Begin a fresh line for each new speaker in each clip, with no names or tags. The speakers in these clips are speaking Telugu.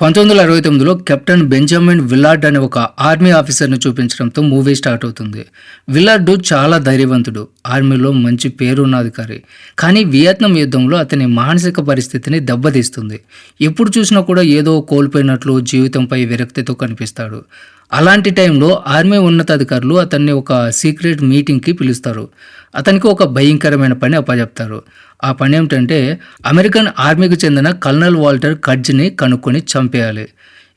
పంతొమ్మిది వందల అరవై తొమ్మిదిలో కెప్టెన్ బెంజమిన్ విల్లార్డ్ అనే ఒక ఆర్మీ ఆఫీసర్ని చూపించడంతో మూవీ స్టార్ట్ అవుతుంది. విల్లార్డు చాలా ధైర్యవంతుడు ఆర్మీలో మంచి పేరున్న అధికారి కానీ వియత్నాం యుద్ధంలో అతని మానసిక పరిస్థితిని దెబ్బతీస్తుంది. ఎప్పుడు చూసినా కూడా ఏదో కోల్పోయినట్లు జీవితంపై విరక్తితో కనిపిస్తాడు. అలాంటి టైంలో ఆర్మీ ఉన్నతాధికారులు అతన్ని ఒక సీక్రెట్ మీటింగ్కి పిలుస్తారు. అతనికి ఒక భయంకరమైన పని అప్పచెప్తారు ఆ పని ఏమిటంటే అమెరికన్ ఆర్మీకి చెందిన కల్నల్ వాల్టర్ కడ్జ్ని కనుక్కొని చంపేయాలి.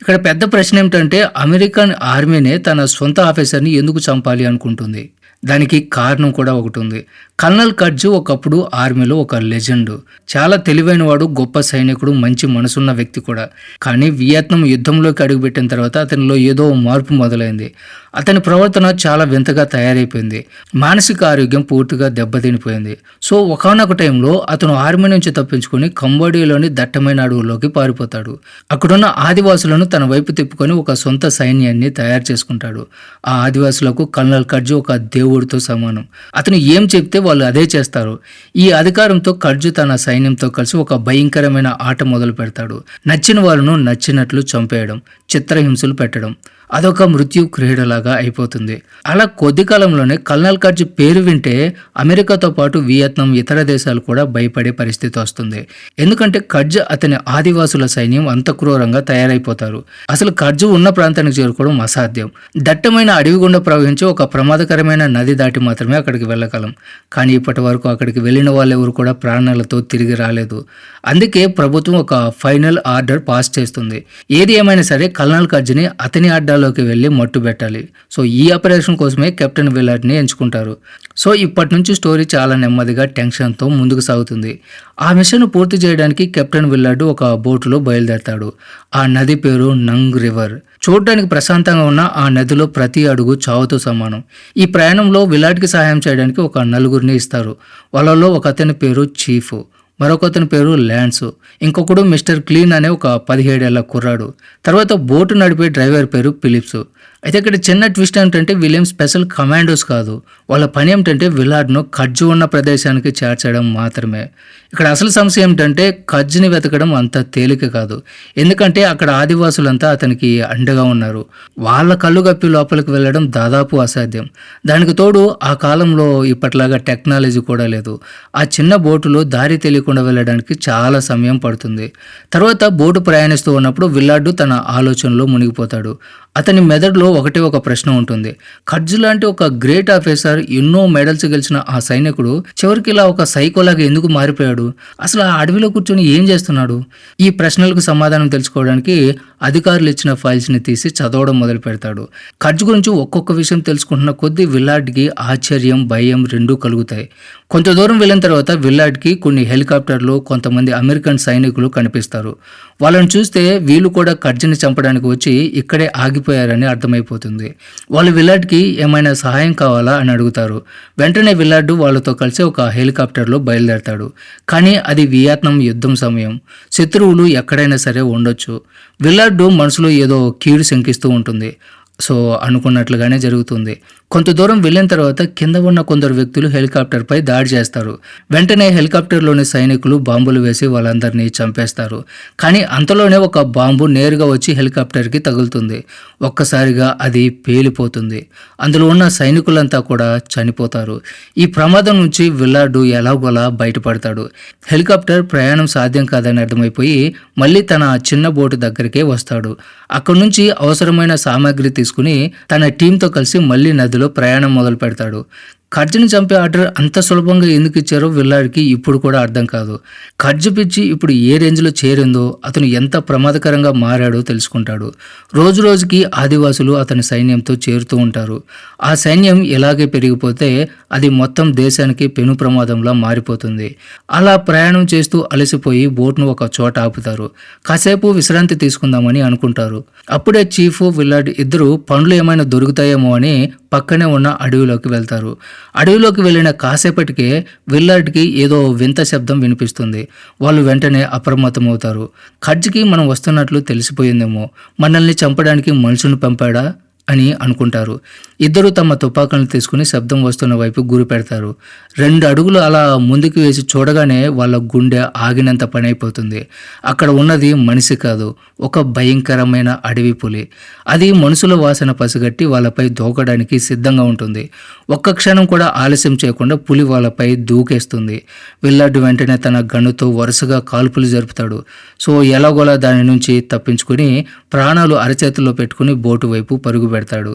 ఇక్కడ పెద్ద ప్రశ్న ఏమిటంటే అమెరికన్ ఆర్మీనే తన సొంత ఆఫీసర్ని ఎందుకు చంపాలి అనుకుంటుంది? దానికి కారణం కూడా ఒకటి ఉంది. కల్నల్ కడ్జు ఒకప్పుడు ఆర్మీలో ఒక లెజెండ్. చాలా తెలివైన వాడు గొప్ప సైనికుడు మంచి మనసున్న వ్యక్తి కూడా. కానీ వియత్నాం యుద్ధంలోకి అడుగుపెట్టిన తర్వాత అతనిలో ఏదో మార్పు మొదలైంది. అతని ప్రవర్తన చాలా వింతగా తయారైపోయింది. మానసిక ఆరోగ్యం పూర్తిగా దెబ్బతినిపోయింది. సో ఒకనొక టైంలో అతను ఆర్మీ నుంచి తప్పించుకొని కంబోడియాలోని దట్టమైన అడవుల్లోకి పారిపోతాడు. అక్కడున్న ఆదివాసులను తన వైపు తిప్పుకొని ఒక సొంత సైన్యాన్ని తయారు చేసుకుంటాడు. ఆ ఆదివాసులకు కల్నల్ కడ్జు ఒక దేవుడితో సమానం. అతను ఏం చెప్తే వాళ్ళు అదే చేస్తారు. ఈ అధికారంతో కడ్జు తన సైన్యంతో కలిసి ఒక భయంకరమైన ఆట మొదలు పెడతాడు నచ్చిన వాళ్ళను నచ్చినట్లు చంపేయడం చిత్రహింసలు పెట్టడం. అదొక మృత్యు క్రీడలాగా అయిపోతుంది. అలా కొద్ది కాలంలోనే కల్నల్ కడ్జ్ పేరు వింటే అమెరికాతో పాటు వియత్నాం ఇతర దేశాలు కూడా భయపడే పరిస్థితి వస్తుంది. ఎందుకంటే కడ్జ్ అతని ఆదివాసుల సైన్యం అంత క్రూరంగా తయారైపోతారు. అసలు కడ్జ్ ఉన్న ప్రాంతానికి చేరుకోవడం అసాధ్యం. దట్టమైన అడవి గుండా ప్రవహించి ఒక ప్రమాదకరమైన నది దాటి మాత్రమే అక్కడికి వెళ్ళగలం. కానీ ఇప్పటి వరకు అక్కడికి వెళ్ళిన వాళ్ళు ఎవరు కూడా ప్రాణాలతో తిరిగి రాలేదు. అందుకే ప్రభుత్వం ఒక ఫైనల్ ఆర్డర్ పాస్ చేస్తుంది. ఏది ఏమైనా సరే కల్నల్ కడ్జ్ని అతని అడ్డాలోకి వెళ్ళి మట్టు పెట్టాలి. సో ఈ ఆపరేషన్ కోసమే కెప్టెన్ విలాట్ని ఎంచుకుంటారు. సో ఇప్పటి నుంచి స్టోరీ చాలా నెమ్మదిగా టెన్షన్తో ముందుకు సాగుతుంది. ఆ మిషన్ పూర్తి చేయడానికి కెప్టెన్ విల్లాడు ఒక బోటులో బయలుదేరతాడు. ఆ నది పేరు నంగ్ రివర్. చూడడానికి ప్రశాంతంగా ఉన్న ఆ నదిలో ప్రతి అడుగు చావుతో సమానం. ఈ ప్రయాణంలో విలాట్కి సహాయం చేయడానికి ఒక నలుగురిని ఇస్తారు. వాళ్ళలో ఒక అతని పేరు చీఫ్. మరొకతని పేరు ల్యాన్స్. ఇంకొకడు మిస్టర్ క్లీన్ అనే ఒక పదిహేడేళ్ళ కుర్రాడు. తర్వాత బోటు నడిపే డ్రైవర్ పేరు ఫిలిప్స్. అయితే ఇక్కడ చిన్న ట్విస్ట్ ఏమిటంటే వీళ్ళేం స్పెషల్ కమాండోస్ కాదు. వాళ్ళ పని ఏమిటంటే విలాడ్ను కజ్జు ఉన్న ప్రదేశానికి చేర్చడం మాత్రమే. ఇక్కడ అసలు సమస్య ఏమిటంటే కజ్జుని వెతకడం అంత తేలిక కాదు. ఎందుకంటే అక్కడ ఆదివాసులంతా అతనికి అండగా ఉన్నారు. వాళ్ళ కళ్ళు గప్పి లోపలికి వెళ్ళడం దాదాపు అసాధ్యం. దానికి తోడు ఆ కాలంలో ఇప్పట్లాగా టెక్నాలజీ కూడా లేదు. ఆ చిన్న బోటులో దారి తెలియకుండా వెళ్ళడానికి చాలా సమయం పడుతుంది. తర్వాత బోటు ప్రయాణిస్తూ ఉన్నప్పుడు విల్లాడు తన ఆలోచనలో మునిగిపోతాడు. అతని మెదడులో ఒకటే ఒక ప్రశ్న ఉంటుంది. ఖర్జు లాంటి ఒక గ్రేట్ ఆఫీసర్ ఎన్నో మెడల్స్ గెలిచిన ఆ సైనికుడు చివరికి ఇలా ఒక సైకోలాగా ఎందుకు మారిపోయాడు? అసలు ఆ అడవిలో కూర్చొని ఏం చేస్తున్నాడు? ఈ ప్రశ్నలకు సమాధానం తెలుసుకోవడానికి అధికారులు ఇచ్చిన ఫైల్స్ని తీసి చదవడం మొదలు పెడతాడు. ఖర్జు గురించి ఒక్కొక్క విషయం తెలుసుకుంటున్న కొద్దీ విల్లాడ్కి ఆశ్చర్యం భయం రెండూ కలుగుతాయి. కొంత దూరం వెళ్ళిన తర్వాత విల్లాడ్కి కొన్ని హెలికాప్టర్లు కొంతమంది అమెరికన్ సైనికులు కనిపిస్తారు. వాళ్ళని చూస్తే వీళ్ళు కూడా ఖర్జుని చంపడానికి వచ్చి ఇక్కడే ఆగి ఆగిపోయారని అర్థమైపోతుంది. వాళ్ళు విల్లాడ్కి ఏమైనా సహాయం కావాలా అని అడుగుతారు. వెంటనే విల్లాడ్ వాళ్ళతో కలిసి ఒక హెలికాప్టర్లో బయలుదేరతాడు. కానీ అది వియత్నాం యుద్ధం సమయం. శత్రువులు ఎక్కడైనా సరే ఉండొచ్చు. విల్లాడ్డు మనసులో ఏదో కీడు శంకిస్తూ ఉంటుంది. సో అనుకున్నట్లుగానే జరుగుతుంది. కొంత దూరం వెళ్ళిన తర్వాత కింద ఉన్న కొందరు వ్యక్తులు హెలికాప్టర్పై దాడి చేస్తారు. వెంటనే హెలికాప్టర్లోని సైనికులు బాంబులు వేసి వాళ్ళందరినీ చంపేస్తారు. కానీ అంతలోనే ఒక బాంబు నేరుగా వచ్చి హెలికాప్టర్కి తగులుతుంది. ఒక్కసారిగా అది పేలిపోతుంది. అందులో ఉన్న సైనికులంతా కూడా చనిపోతారు. ఈ ప్రమాదం నుంచి విల్లాడు ఎలాగోలా బయటపడతాడు. హెలికాప్టర్ ప్రయాణం సాధ్యం కాదని అర్థమైపోయి మళ్ళీ తన చిన్న బోటు దగ్గరికే వస్తాడు. అక్కడి నుంచి అవసరమైన సామాగ్రి తీసుకుని తన టీంతో కలిసి మళ్ళీ నదిలో ప్రయాణం మొదలు పెడతాడు ఖర్జుని చంపే ఆర్డర్ అంత సులభంగా ఎందుకు ఇచ్చారో విల్లాడికి ఇప్పుడు కూడా అర్థం కాదు. ఖర్జు పిచ్చి ఇప్పుడు ఏ రేంజ్లో చేరిందో అతను ఎంత ప్రమాదకరంగా మారాడో తెలుసుకుంటాడు. రోజు రోజుకి ఆదివాసులు అతని సైన్యంతో చేరుతూ ఉంటారు. ఆ సైన్యం ఎలాగే పెరిగిపోతే అది మొత్తం దేశానికి పెను ప్రమాదంలా మారిపోతుంది. అలా ప్రయాణం చేస్తూ అలసిపోయి బోట్ను ఒక చోట ఆపుతారు. కాసేపు విశ్రాంతి తీసుకుందామని అనుకుంటారు. అప్పుడే చీఫ్ విల్లాడ్ ఇద్దరు పండ్లు ఏమైనా దొరుకుతాయేమో అని పక్కనే ఉన్న అడవిలోకి వెళ్తారు. అడవిలోకి వెళ్ళిన కాసేపటికే విల్లార్డ్కి ఏదో వింత శబ్దం వినిపిస్తుంది. వాళ్ళు వెంటనే అప్రమత్తమవుతారు. ఖడ్జ్కి మనం వస్తున్నట్లు తెలిసిపోయిందేమో. మనల్ని చంపడానికి మనుషులను పంపాడా? అని అనుకుంటారు. ఇద్దరు తమ తుపాకులను తీసుకుని శబ్దం వస్తున్న వైపు గురి పెడతారు. రెండు అడుగులు అలా ముందుకు వేసి చూడగానే వాళ్ళ గుండె ఆగినంత పని అయిపోతుంది అక్కడ ఉన్నది మనిషి కాదు ఒక భయంకరమైన అడవి పులి. అది మనుషుల వాసన పసిగట్టి వాళ్ళపై దూకడానికి సిద్ధంగా ఉంటుంది. ఒక్క క్షణం కూడా ఆలస్యం చేయకుండా పులి వాళ్ళపై దూకేస్తుంది. విల్లాడు వెంటనే తన గన్నుతో వరుసగా కాల్పులు జరుపుతాడు. సో ఎలాగోలా దాని నుంచి తప్పించుకుని ప్రాణాలు అరచేతుల్లో పెట్టుకుని బోటు వైపు పరుగు పెడతాడు.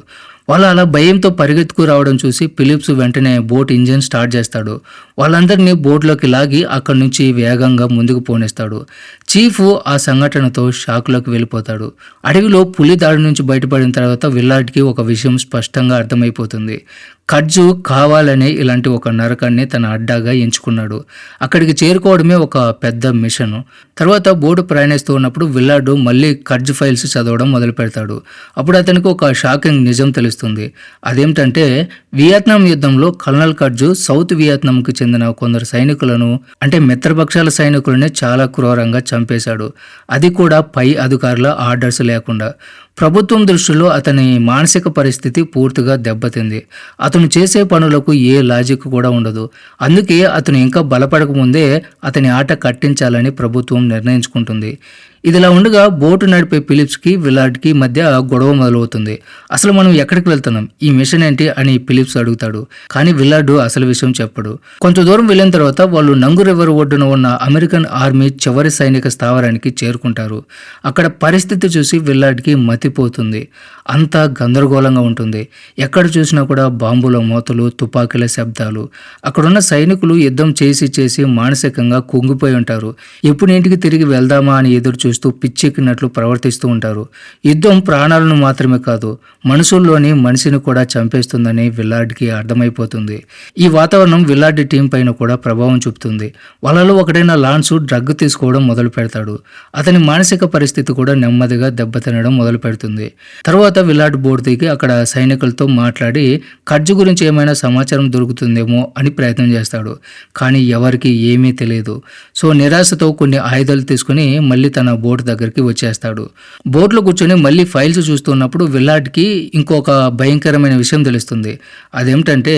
వాళ్ళు అలా భయంతో పరిగెత్తుకు రావడం చూసి ఫిలిప్స్ వెంటనే బోట్ ఇంజిన్ స్టార్ట్ చేస్తాడు. వాళ్ళందరినీ బోట్లోకి లాగి అక్కడి నుంచి వేగంగా ముందుకు పోనిస్తాడు. చీఫ్ ఆ సంఘటనతో షాక్లోకి వెళ్ళిపోతాడు. అడవిలో పులి దాడి నుంచి బయటపడిన తర్వాత విల్లాడ్కి ఒక విషయం స్పష్టంగా అర్థమైపోతుంది. ఖర్జు కావాలనే ఇలాంటి ఒక నరకాన్ని తన అడ్డాగా ఎంచుకున్నాడు. అక్కడికి చేరుకోవడమే ఒక పెద్ద మిషన్. తర్వాత బోర్డు ప్రయాణిస్తూ ఉన్నప్పుడు విల్లాడు మళ్ళీ ఖర్జు ఫైల్స్ చదవడం మొదలు పెడతాడు. అప్పుడు అతనికి ఒక షాకింగ్ నిజం తెలుస్తుంది. అదేమిటంటే వియత్నాం యుద్ధంలో కల్నల్ ఖర్జు సౌత్ వియత్నాంకి చెందిన కొందరు సైనికులను అంటే మిత్రపక్షాల సైనికులని చాలా క్రూరంగా చంపేశాడు. అది కూడా పై అధికారుల ఆర్డర్స్ లేకుండా. ప్రభుత్వం దృష్టిలో అతని మానసిక పరిస్థితి పూర్తిగా దెబ్బతింది. అతను అతను చేసే పనులకు ఏ లాజిక్ కూడా ఉండదు. అందుకే అతను ఇంకా బలపడకముందే అతని ఆట కట్టించాలని ప్రభుత్వం నిర్ణయించుకుంటుంది. ఇదిలా ఉండగా బోటు నడిపే ఫిలిప్స్కి విలాడ్కి మధ్య గొడవ మొదలవుతుంది. అసలు మనం ఎక్కడికి వెళ్తున్నాం? ఈ మిషన్ ఏంటి? అని ఫిలిప్స్ అడుగుతాడు. కానీ విల్లాడు అసలు విషయం చెప్పడు. కొంత దూరం వెళ్ళిన తర్వాత వాళ్ళు నంగు రివర్ ఒడ్డున ఉన్న అమెరికన్ ఆర్మీ చివరి సైనిక స్థావరానికి చేరుకుంటారు. అక్కడ పరిస్థితి చూసి విల్లాడ్కి మతిపోతుంది. అంతా గందరగోళంగా ఉంటుంది. ఎక్కడ చూసినా కూడా బాంబుల మూతలు తుపాకీల శబ్దాలు. అక్కడున్న సైనికులు యుద్ధం చేసి చేసి మానసికంగా కుంగిపోయి ఉంటారు. ఎప్పుడు ఇంటికి తిరిగి వెళ్దామా అని ఎదురు చేస్తూ పిచ్చెక్కినట్లు ప్రవర్తిస్తూ ఉంటారు. యుద్ధం ప్రాణాలను మాత్రమే కాదు మనుషుల్లోని మనిషిని కూడా చంపేస్తుందని విల్లార్డ్కి అర్థమైపోతుంది. ఈ వాతావరణం విల్లార్డ్ టీం పైన కూడా ప్రభావం చూపుతుంది. వాళ్ళలో ఒకడైన లాన్సు డ్రగ్ తీసుకోవడం మొదలు పెడతాడు. అతని మానసిక పరిస్థితి కూడా నెమ్మదిగా దెబ్బతినడం మొదలు పెడుతుంది. తర్వాత విల్లాడ్ బోర్డు దిగి అక్కడ సైనికులతో మాట్లాడి ఖర్జు గురించి ఏమైనా సమాచారం దొరుకుతుందేమో అని ప్రయత్నం చేస్తాడు. కానీ ఎవరికి ఏమీ తెలియదు. సో నిరాశతో కొన్ని ఆయుధాలు తీసుకుని మళ్ళీ తన బోర్డు దగ్గరికి వచ్చేస్తాడు. బోట్లో కూర్చొని మళ్ళీ ఫైల్స్ చూస్తున్నప్పుడు విల్లాడ్కి ఇంకొక భయంకరమైన విషయం తెలుస్తుంది. అదేమిటంటే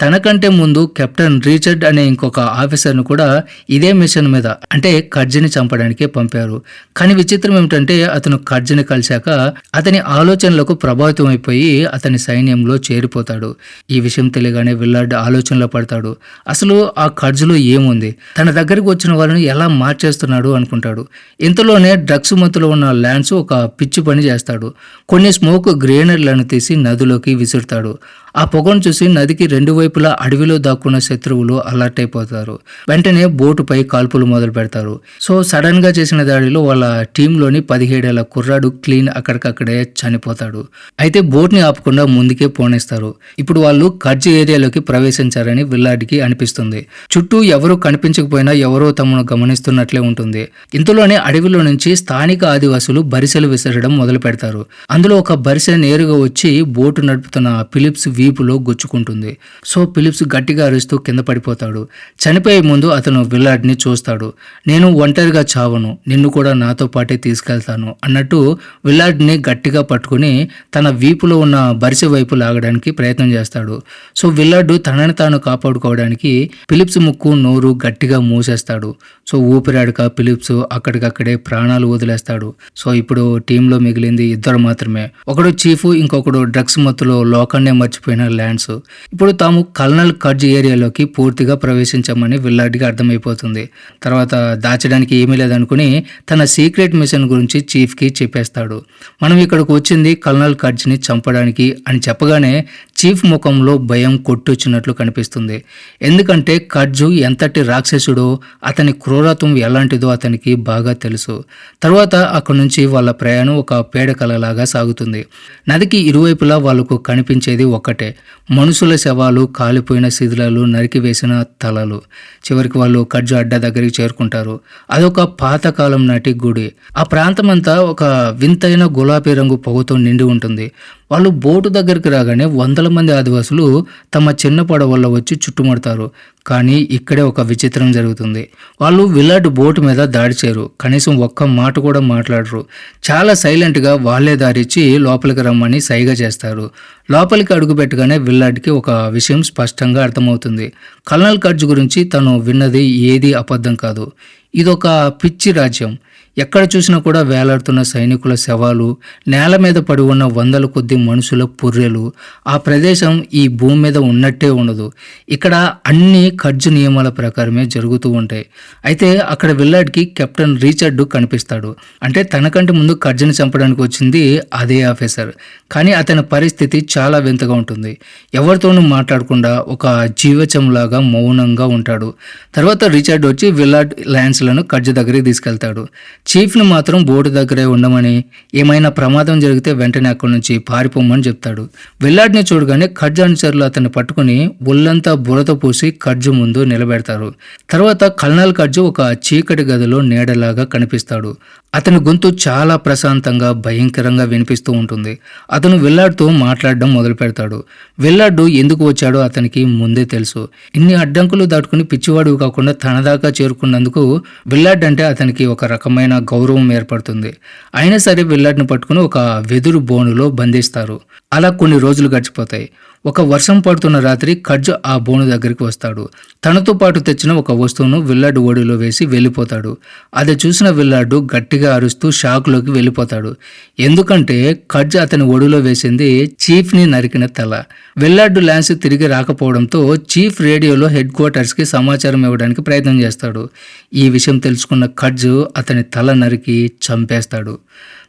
తనకంటే ముందు కెప్టెన్ రీచర్డ్ అనే ఇంకొక ఆఫీసర్ను కూడా ఇదే మిషన్ మీద అంటే కర్జిని చంపడానికే పంపారు. కానీ విచిత్రం ఏమిటంటే అతను కర్జిని కలిశాక అతని ఆలోచనలకు ప్రభావితం అయిపోయి అతని సైన్యంలో చేరిపోతాడు. ఈ విషయం తెలియగానే విల్లాడ్ ఆలోచనలో పడతాడు. అసలు ఆ కర్జులో ఏముంది? తన దగ్గరికి వచ్చిన వాళ్ళని ఎలా మార్చేస్తున్నాడు అనుకుంటాడు. ఇంతలో ఇంట్లోనే డ్రగ్స్ మత్తులో ఉన్న ల్యాండ్స్ ఒక పిచ్చి పని చేస్తాడు. కొన్ని స్మోక్ గ్రేనర్లను తీసి నదిలోకి విసురుతాడు. ఆ పొగను చూసి నదికి రెండు వైపులా అడవిలో దాక్కున్న శత్రువులు అలర్ట్ అయిపోతారు. వెంటనే బోటుపై కాల్పులు మొదలు పెడతారు. సో సడన్గా చేసిన దాడిలో వాళ్ళ టీంలోని పదిహేడేళ్ళ కుర్రాడు క్లీన్ అక్కడికక్కడే చనిపోతాడు. అయితే బోట్ని ఆపకుండా ముందుకే పోనేస్తారు. ఇప్పుడు వాళ్ళు కర్జ్ ఏరియాలోకి ప్రవేశించారని విల్లాడికి అనిపిస్తుంది. చుట్టూ ఎవరు కనిపించకపోయినా ఎవరో తమను గమనిస్తున్నట్లే ఉంటుంది. ఇంతలోనే అడవిలో నుంచి స్థానిక ఆదివాసులు బరిసెలు విసరడం మొదలు పెడతారు అందులో ఒక బరిసె నేరుగా వచ్చి బోటు నడుపుతున్న ఫిలిప్స్ వీపులో గుచ్చుకుంటుంది. సో ఫిలిప్స్ గట్టిగా అరుస్తూ కింద పడిపోతాడు. చనిపోయే ముందు అతను విల్లాడ్ని చూస్తాడు. నేను ఒంటరిగా చావను. నిన్ను కూడా నాతో పాటే తీసుకెళ్తాను అన్నట్టు విల్లాడ్ని గట్టిగా పట్టుకుని తన వీపులో ఉన్న బరిసె వైపు లాగడానికి ప్రయత్నం చేస్తాడు. సో విల్లాడ్ తనని తాను కాపాడుకోవడానికి ఫిలిప్స్ ముక్కు నోరు గట్టిగా మూసేస్తాడు. సో ఊపిరాడక ఫిలిప్స్ అక్కడికక్కడే ప్రాణాలు వదిలేస్తాడు. సో ఇప్పుడు టీంలో మిగిలింది ఇద్దరు మాత్రమే. ఒకడు చీఫ్ ఇంకొకడు డ్రగ్స్ మత్తులో లోకాన్నే మర్చిపోయిన ల్యాండ్స్ ఇప్పుడు తాము కల్నల్ కడ్జ్ ఏరియాలోకి పూర్తిగా ప్రవేశించామని విల్లాడికి అర్థమైపోతుంది. తర్వాత దాచడానికి ఏమీ లేదనుకుని తన సీక్రెట్ మిషన్ గురించి చీఫ్కి చెప్పేస్తాడు. మనం ఇక్కడికి వచ్చింది కల్నల్ కడ్జ్ని చంపడానికి అని చెప్పగానే చీఫ్ ముఖంలో భయం కొట్టొచ్చినట్లు కనిపిస్తుంది. ఎందుకంటే కడ్జు ఎంతటి రాక్షసుడో అతని క్రూరత్వం ఎలాంటిదో అతనికి బాగా తెలుసు. తర్వాత అక్కడి నుంచి వాళ్ళ ప్రయాణం ఒక పేడకలలాగా సాగుతుంది. నదికి ఇరువైపులా వాళ్ళకు కనిపించేది ఒక్కటే. మనుషుల శవాలు కాలిపోయిన శిథిలాలు నరికివేసిన తలలు. చివరికి వాళ్ళు కడ్జు అడ్డ దగ్గరికి చేరుకుంటారు. అదొక పాతకాలం నాటి గుడి. ఆ ప్రాంతమంతా ఒక వింతైన గులాబీ రంగు పొగతో నిండి ఉంటుంది. వాళ్ళు బోటు దగ్గరికి రాగానే వందల మంది ఆదివాసులు తమ చిన్న పడవల్లో వచ్చి చుట్టుముడతారు. కానీ ఇక్కడే ఒక విచిత్రం జరుగుతుంది. వాళ్ళు విలాట్ బోటు మీద దాడి చేయరు. కనీసం ఒక్క మాట కూడా మాట్లాడరు. చాలా సైలెంట్గా వాళ్ళే దారిచ్చి లోపలికి రమ్మని సైగ చేస్తారు. లోపలికి అడుగు పెట్టగానే విల్లాడ్కి ఒక విషయం స్పష్టంగా అర్థమవుతుంది. కల్నల్ కర్జ్ గురించి తను విన్నది ఏది అబద్ధం కాదు. ఇదొక పిచ్చి రాజ్యం. ఎక్కడ చూసినా కూడా వేలాడుతున్న సైనికుల శవాలు నేల మీద పడి ఉన్న వందల కొద్ది మనుషుల పుర్రెలు ఆ ప్రదేశం ఈ భూమి మీద ఉన్నట్టే ఉండదు. ఇక్కడ అన్ని ఖర్జు నియమాల ప్రకారమే జరుగుతూ ఉంటాయి. అయితే అక్కడ విల్లాడ్కి కెప్టెన్ రీచర్డ్ కనిపిస్తాడు. అంటే తనకంటే ముందు ఖర్జుని చంపడానికి వచ్చింది అదే ఆఫీసర్. కానీ అతని పరిస్థితి చాలా వింతగా ఉంటుంది. ఎవరితోనూ మాట్లాడకుండా ఒక జీవచంలాగా మౌనంగా ఉంటాడు. తర్వాత రిచర్డ్ వచ్చి విల్లాడ్ ల్యాన్స్లను ఖర్జు దగ్గరికి తీసుకెళ్తాడు. చీఫ్ని మాత్రం బోర్డు దగ్గరే ఉండమని ఏమైనా ప్రమాదం జరిగితే వెంటనే అక్కడి నుంచి పారిపోమని చెప్తాడు. వెల్లాడిని చూడగానే ఖర్జు అనుచరులు అతన్ని పట్టుకుని ఒళ్ళంతా బురద పూసి ఖర్జు ముందు నిలబెడతారు. తర్వాత కల్నల్ ఖర్జు ఒక చీకటి గదిలో నీడలాగా కనిపిస్తాడు. అతని గొంతు చాలా ప్రశాంతంగా భయంకరంగా వినిపిస్తూ ఉంటుంది. అతను వెల్లాడుతూ మాట్లాడడం మొదలు పెడతాడు విల్లాడ్డు ఎందుకు వచ్చాడో అతనికి ముందే తెలుసు. ఇన్ని అడ్డంకులు దాటుకుని పిచ్చివాడు కాకుండా తన దాకా చేరుకున్నందుకు విల్లాడ్ అంటే అతనికి ఒక రకమైన గౌరవం ఏర్పడుతుంది. అయినా సరే విల్లాడ్ని పట్టుకుని ఒక వెదురు బోనులో బంధిస్తారు. అలా కొన్ని రోజులు గడిచిపోతాయి. ఒక వర్షం పడుతున్న రాత్రి ఖర్జు ఆ బోను దగ్గరికి వస్తాడు. తనతో పాటు తెచ్చిన ఒక వస్తువును విల్లాడు ఓడిలో వేసి వెళ్ళిపోతాడు. అది చూసిన విల్లాడు గట్టిగా అరుస్తూ షాక్లోకి వెళ్ళిపోతాడు. ఎందుకంటే ఖర్జు అతని ఒడిలో వేసింది చీఫ్ని నరికిన తల. విల్లాడు ల్యాన్స్ తిరిగి రాకపోవడంతో చీఫ్ రేడియోలో హెడ్ క్వార్టర్స్కి సమాచారం ఇవ్వడానికి ప్రయత్నం చేస్తాడు. ఈ విషయం తెలుసుకున్న ఖర్జు అతని తల నరికి చంపేస్తాడు.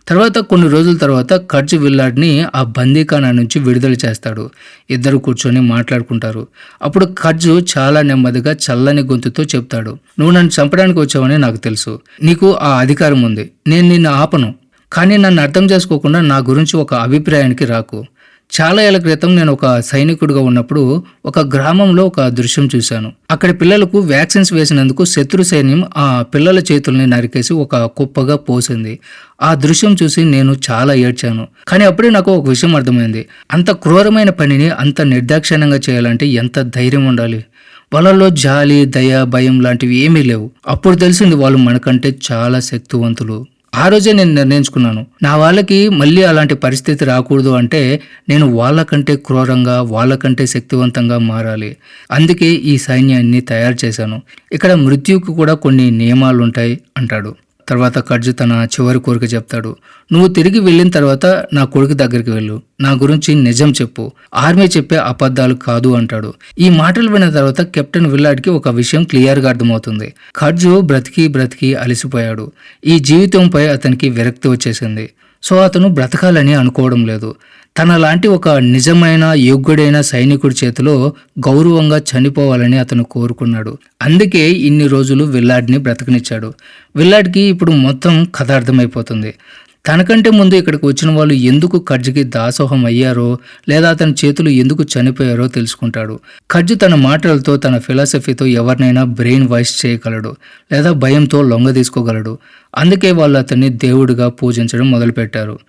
తర్వాత కొన్ని రోజుల తర్వాత ఖర్జు విల్లాడ్ని ఆ బందీఖానా నుంచి విడుదల చేస్తాడు. ఇద్దరు కూర్చొని మాట్లాడుకుంటారు. అప్పుడు ఖర్జు చాలా నెమ్మదిగా చల్లని గొంతుతో చెప్తాడు. నువ్వు నన్ను చంపడానికి వచ్చావని నాకు తెలుసు. నీకు ఆ అధికారం ఉంది. నేను నిన్ను ఆపను. కానీ నన్ను అర్థం చేసుకోకుండా నా గురించి ఒక అభిప్రాయానికి రాకు. చాలా ఏళ్ళ క్రితం నేను ఒక సైనికుడిగా ఉన్నప్పుడు ఒక గ్రామంలో ఒక దృశ్యం చూశాను. అక్కడి పిల్లలకు వ్యాక్సిన్స్ వేసినందుకు శత్రు సైన్యం ఆ పిల్లల చేతుల్ని నరికేసి ఒక కుప్పగా పోసింది. ఆ దృశ్యం చూసి నేను చాలా ఏడ్చాను. కానీ అప్పుడే నాకు ఒక విషయం అర్థమైంది. అంత క్రూరమైన పనిని అంత నిర్దాక్షిణ్యంగా చేయాలంటే ఎంత ధైర్యం ఉండాలి? వాళ్ళలో జాలి దయ భయం లాంటివి ఏమీ లేవు. అప్పుడు తెలిసింది వాళ్ళు మనకంటే చాలా శక్తివంతులు. ఆ రోజే నేను నిర్ణయించుకున్నాను. నా వాళ్ళకి మళ్ళీ అలాంటి పరిస్థితి రాకూడదు అంటే నేను వాళ్ళకంటే క్రూరంగా వాళ్ళకంటే శక్తివంతంగా మారాలి. అందుకే ఈ సైన్యాన్ని తయారు చేశాను. ఇక్కడ మృత్యుకు కూడా కొన్ని నియమాలు ఉంటాయి అంటాడు. తర్వాత ఖర్జు తన చివరి కోరిక చెప్తాడు. నువ్వు తిరిగి వెళ్ళిన తర్వాత నా కొడుకు దగ్గరికి వెళ్ళు. నా గురించి నిజం చెప్పు. ఆర్మీ చెప్పే అబద్ధాలు కాదు అంటాడు. ఈ మాటలు విన్న తర్వాత కెప్టెన్ విల్లాడ్కి ఒక విషయం క్లియర్గా అర్థమవుతుంది. ఖర్జు బ్రతికి బ్రతికి అలసిపోయాడు. ఈ జీవితంపై అతనికి విరక్తి వచ్చేసింది. సో అతను బ్రతకాలని అనుకోవడం లేదు. తన లాంటి ఒక నిజమైన యోగ్యుడైన సైనికుడి చేతిలో గౌరవంగా చనిపోవాలని అతను కోరుకున్నాడు. అందుకే ఇన్ని రోజులు విల్లాడ్ని బ్రతకనిచ్చాడు. విల్లాడ్కి ఇప్పుడు మొత్తం కథ అర్థమైపోతుంది తనకంటే ముందు ఇక్కడికి వచ్చిన వాళ్ళు ఎందుకు ఖర్జుకి దాసోహం అయ్యారో లేదా అతని చేతులు ఎందుకు చనిపోయారో తెలుసుకుంటాడు. ఖర్జు తన మాటలతో తన ఫిలాసఫీతో ఎవరినైనా బ్రెయిన్ వాయిస్ చేయగలడు లేదా భయంతో లొంగ తీసుకోగలడు. అందుకే వాళ్ళు అతన్ని దేవుడిగా పూజించడం మొదలుపెట్టారు.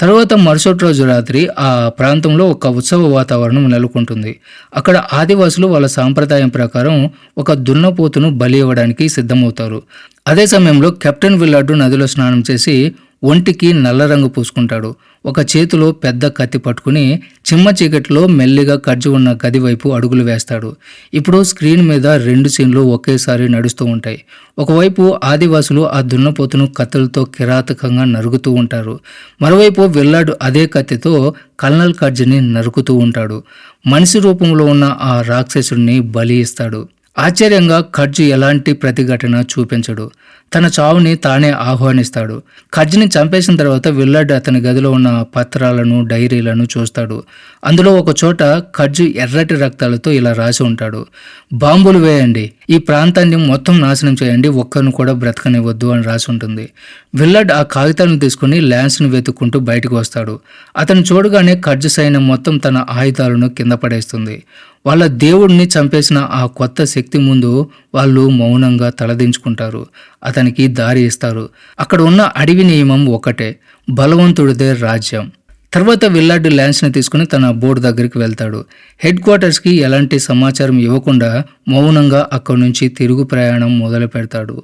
తర్వాత మరుసటి రోజు రాత్రి ఆ ప్రాంతంలో ఒక ఉత్సవ వాతావరణం నెలకొంటుంది. అక్కడ ఆదివాసులు వాళ్ళ సాంప్రదాయం ప్రకారం ఒక దున్నపోతును బలి ఇవ్వడానికి సిద్ధమవుతారు. అదే సమయంలో కెప్టెన్ విల్లాడు నదిలో స్నానం చేసి ఒంటికి నల్ల రంగు పూసుకుంటాడు. ఒక చేతిలో పెద్ద కత్తి పట్టుకుని చిమ్మ చీకటిలో మెల్లిగా ఖర్జు ఉన్న గది వైపు అడుగులు వేస్తాడు. ఇప్పుడు స్క్రీన్ మీద రెండు సీన్లు ఒకేసారి నడుస్తూ ఉంటాయి. ఒకవైపు ఆదివాసులు ఆ దున్నపోతును కత్తులతో కిరాతకంగా నరుగుతూ ఉంటారు. మరోవైపు వెల్లాడు అదే కత్తితో కల్నల్ ఖర్జుని నరుకుతూ ఉంటాడు. మనిషి రూపంలో ఉన్న ఆ రాక్షసుడిని బలి ఇస్తాడు. ఆశ్చర్యంగా ఖర్జు ఎలాంటి ప్రతిఘటన చూపించడు. తన చావుని తానే ఆహ్వానిస్తాడు. ఖర్జుని చంపేసిన తర్వాత విల్లడ్ అతని గదిలో ఉన్న పత్రాలను డైరీలను చూస్తాడు. అందులో ఒక చోట ఖర్జు ఎర్రటి రక్తాలతో ఇలా రాసి ఉంటాడు. బాంబులు వేయండి. ఈ ప్రాంతాన్ని మొత్తం నాశనం చేయండి. ఒక్కరిని కూడా బ్రతకనివ్వద్దు అని రాసి ఉంటుంది. విల్లడ్ ఆ కాగితాలను తీసుకుని ల్యాన్స్ను వెతుక్కుంటూ బయటకు వస్తాడు. అతను చూడగానే ఖర్జు సైన్యం మొత్తం తన ఆయుధాలను కింద పడేస్తుంది. వాళ్ళ దేవుడిని చంపేసిన ఆ కొత్త శక్తి ముందు వాళ్ళు మౌనంగా తలదించుకుంటారు. అతనికి దారి ఇస్తారు. అక్కడ ఉన్న అడవి నియమం ఒకటే బలవంతుడిదే రాజ్యం. తర్వాత విల్లార్డ్ ల్యాన్స్ని తీసుకుని తన బోర్డు దగ్గరికి వెళ్తాడు. హెడ్ క్వార్టర్స్కి ఎలాంటి సమాచారం ఇవ్వకుండా మౌనంగా అక్కడి నుంచి తిరుగు ప్రయాణం మొదలు పెడతాడు.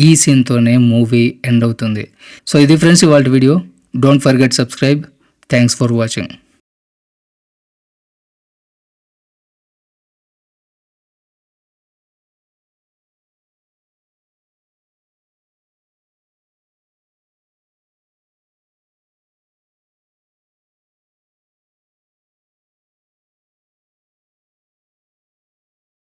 ఈ సీన్తోనే మూవీ ఎండ్ అవుతుంది. సో ఇది ఫ్రెండ్స్ ఇవాళ video. Don't forget subscribe. Thanks for watching.